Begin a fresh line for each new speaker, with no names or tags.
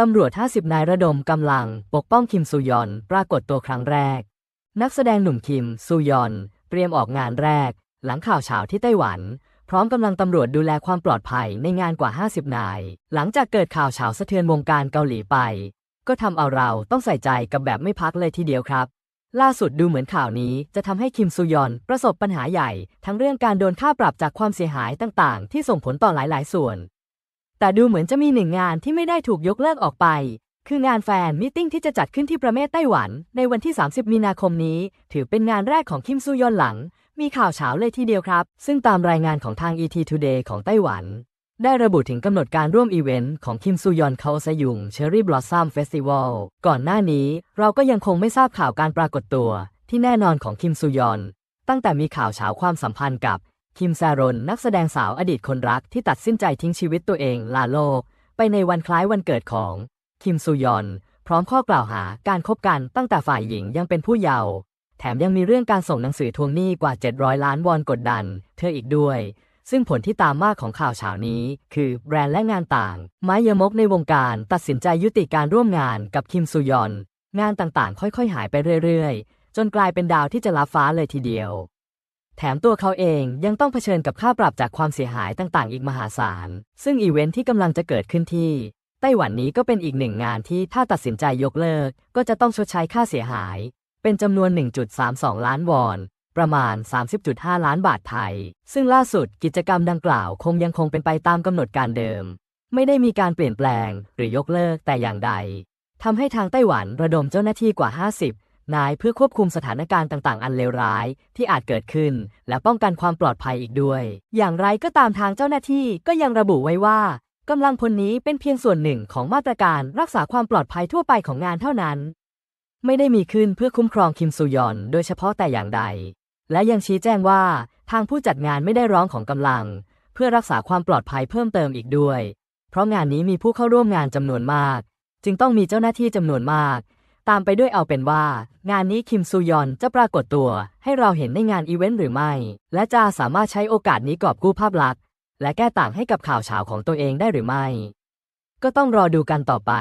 ตำรวจ 50 นายระดมกำลังปกป้องคิมซูยอน ปรากฏตัวครั้งแรก นักแสดงหนุ่มคิมซูยอน เตรียมออกงานแรก หลังข่าวเฉาที่ไต้หวัน พร้อมกำลังตำรวจดูแลความปลอดภัยในงานกว่า 50 นาย หลังจากเกิดข่าวเฉาสะเทือนวงการเกาหลีไป ก็ทำเอาเราต้องใส่ใจกับแบบไม่พักเลยทีเดียวครับ ล่าสุดดูเหมือนข่าวนี้จะทำให้คิมซูยอนประสบปัญหาใหญ่ ทั้งเรื่องการโดนค่าปรับจากความเสียหายต่างๆ ที่ส่งผลต่อหลายๆ ส่วน แต่ดูเหมือนจะมีหนึ่งงานที่ไม่ได้ถูกยกเลิกออกไป คืองานแฟนมิทติ้งที่จะจัดขึ้นที่ประเทศไต้หวัน ในวันที่ 30 มีนาคมนี้ ถือเป็นงานแรกของคิมซูยอนหลัง มีข่าวเฉาเลยทีเดียวครับ ซึ่งตามรายงานของทาง ET Today ของไต้หวัน ได้ระบุถึงกำหนดการร่วมอีเวนต์ของคิมซูยอนเขาซยุงเชอรี่บลอสซัมเฟสติวัลก่อนหน้านี้เราก็ยังคงไม่ทราบข่าวการปรากฏตัว ที่แน่นอนของคิมซูยอน ตั้งแต่มีข่าวเฉาความสัมพันธ์กับ คิมซารอนนักแสดงสาวอดีตคนรักที่ตัดสินใจทิ้งชีวิตตัวเองลาโลก ไปในวันคล้ายวันเกิดของ คิมซูยอน พร้อมข้อกล่าวหาการคบกันตั้งแต่ฝ่ายหญิงยังเป็นผู้เยาว์แถมยังมีเรื่องการส่งหนังสือทวงหนี้กว่า 700 ล้านวอนกดดัน เธออีกด้วย ซึ่งผลที่ตามมาของข่าวเฉานี้ คือแบรนด์และงานต่าง ไม้เยมกในวงการตัดสินใจยุติการร่วมงานกับคิมซูยอน งานต่างๆ ค่อยๆ หายไปเรื่อยๆ จนกลายเป็นดาวที่จะลับฟ้าเลยทีเดียว แถมตัวเขาเองยังต้องเผชิญกับค่าปรับจากความเสียหายต่างๆ อีกมหาศาล ซึ่งอีเวนท์ที่กำลังจะเกิดขึ้นที่ ไต้หวันนี้ก็เป็นอีกหนึ่งงานที่ถ้าตัดสินใจยกเลิก ก็จะต้องชดใช้ค่าเสียหาย เป็นจำนวน 1.32 ล้านวอน ประมาณ 30.5 ล้านบาทไทย ซึ่งล่าสุดกิจกรรมดังกล่าวคงยังคงเป็นไปตามกำหนดการเดิม ไม่ได้มีการเปลี่ยนแปลงหรือยกเลิกแต่อย่างใดทำให้ทางไต้หวันระดมเจ้าหน้าที่กว่า 50 นายเพื่อควบคุมสถานการณ์ต่าง ๆ อันเลวร้ายที่อาจเกิดขึ้น และป้องกันความปลอดภัยอีกด้วย อย่างไรก็ตามทางเจ้าหน้าที่ก็ยังระบุไว้ว่ากำลังพลนี้เป็นเพียงส่วนหนึ่งของมาตรการรักษาความปลอดภัยทั่วไปของงานเท่านั้น ไม่ได้มีขึ้นเพื่อคุ้มครองคิมซูยอน โดยเฉพาะแต่อย่างใด และยังชี้แจงว่าทางผู้จัดงานไม่ได้ร้องของกำลัง เพื่อรักษาความปลอดภัยเพิ่มเติมอีกด้วย เพราะงานนี้มีผู้เข้าร่วมงานจำนวนมาก จึงต้องมีเจ้าหน้าที่จำนวนมาก ตามไปด้วยเอาเป็นว่า งานนี้คิมซูยอนจะปรากฏตัว ให้เราเห็นในงานอีเวนต์หรือไม่ และจะสามารถใช้โอกาสนี้กอบกู้ภาพลักษณ์ และแก้ต่างให้กับข่าวเฉาของตัวเองได้หรือไม่ ก็ต้องรอดูกันต่อไป